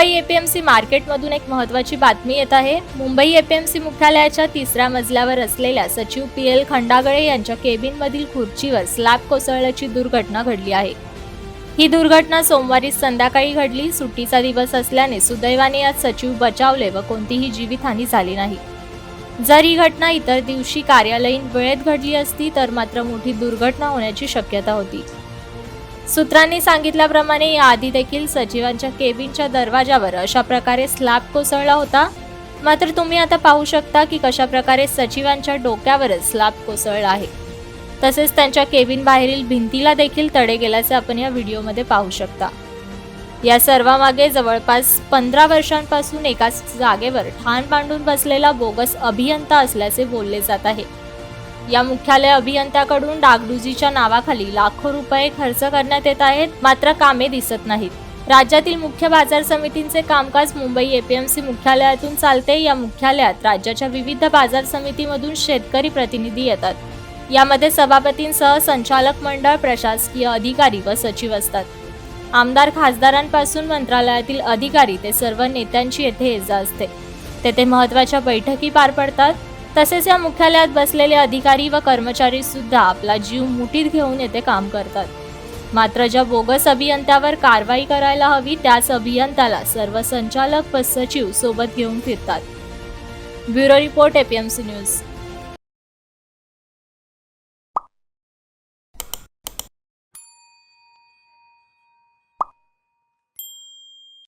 Mumbai APMC मार्केटमधून एक महत्त्वाची बातमी येत आहे. मुंबई एपीएमसी मुख्यालयाच्या तिसऱ्या मजल्यावर असलेल्या सचिव पी एल खंडागळे यांच्या केबिनमधील खुर्चीवर स्लॅब कोसळल्याची दुर्घटना घडली आहे. ही दुर्घटना सोमवारी संध्याकाळी घडली. सुट्टीचा दिवस असल्याने सुदैवाने यात सचिव बचावले व कोणतीही जीवितहानी झाली नाही. जर ही घटना इतर दिवशी कार्यालयीन वेळेत घडली असती तर मात्र मोठी दुर्घटना होण्याची शक्यता होती. सूत्रांनी सांगितल्याप्रमाणे याआधी देखील सचिवांच्या केबिनच्या दरवाजावर अशा प्रकारे स्लॅब कोसळला होता. मात्र तुम्ही आता पाहू शकता की कशा प्रकारे सचिवांच्या डोक्यावरच स्लॅब कोसळला आहे. तसेच त्यांच्या केबिन बाहेरील भिंतीला देखील तडे गेल्याचे आपण या व्हिडिओमध्ये पाहू शकता. या सर्वामागे जवळपास पंधरा वर्षांपासून एकाच जागेवर ठाण मांडून बसलेला बोगस अभियंता असल्याचे बोलले जात आहे. या मुख्यालय अभियंत्याकडून डागडुजीच्या नावाखाली लाखो रुपये खर्च करण्यात येत आहेत मात्र कामे दिसत नाहीत. राज्यातील मुख्य बाजार समितींचे कामकाज मुंबई एपीएमसी मुख्यालयातून चालते. या मुख्यालयात राज्याच्या विविध बाजार समितीमधून शेतकरी प्रतिनिधी येतात. यामध्ये सभापतींसह संचालक मंडळ प्रशासकीय अधिकारी व सचिव असतात. आमदार खासदारांपासून मंत्रालयातील अधिकारी ते सर्व नेत्यांची येथे ये जा असते. तेथे महत्त्वाच्या बैठकी पार पडतात. तसेच या मुख्यालयात बसलेले अधिकारी व कर्मचारी सुद्धा आपला जीव मुठीत घेऊन येथे काम करतात. मात्र ज्या बोगस अभियंत्यावर कारवाई करायला हवी त्याच अभियंत्याला सर्व संचालक व सचिव सोबत घेऊन फिरतात. Bureau report APMC news